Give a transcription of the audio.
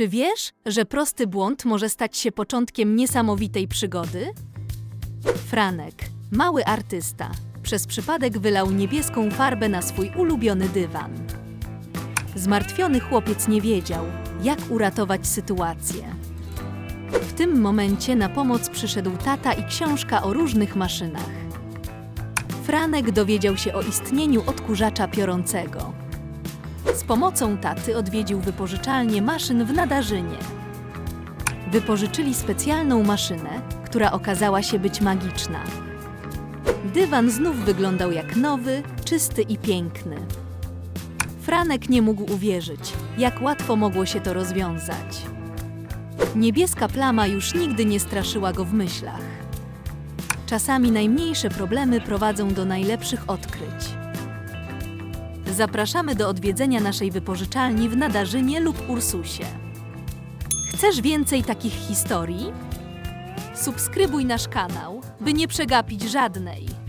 Czy wiesz, że prosty błąd może stać się początkiem niesamowitej przygody? Franek, mały artysta, przez przypadek wylał niebieską farbę na swój ulubiony dywan. Zmartwiony chłopiec nie wiedział, jak uratować sytuację. W tym momencie na pomoc przyszedł tata i książka o różnych maszynach. Franek dowiedział się o istnieniu odkurzacza piorącego. Z pomocą taty odwiedził wypożyczalnię maszyn w Nadarzynie. Wypożyczyli specjalną maszynę, która okazała się być magiczna. Dywan znów wyglądał jak nowy, czysty i piękny. Franek nie mógł uwierzyć, jak łatwo mogło się to rozwiązać. Niebieska plama już nigdy nie straszyła go w myślach. Czasami najmniejsze problemy prowadzą do najlepszych odkryć. Zapraszamy do odwiedzenia naszej wypożyczalni w Nadarzynie lub Ursusie. Chcesz więcej takich historii? Subskrybuj nasz kanał, by nie przegapić żadnej.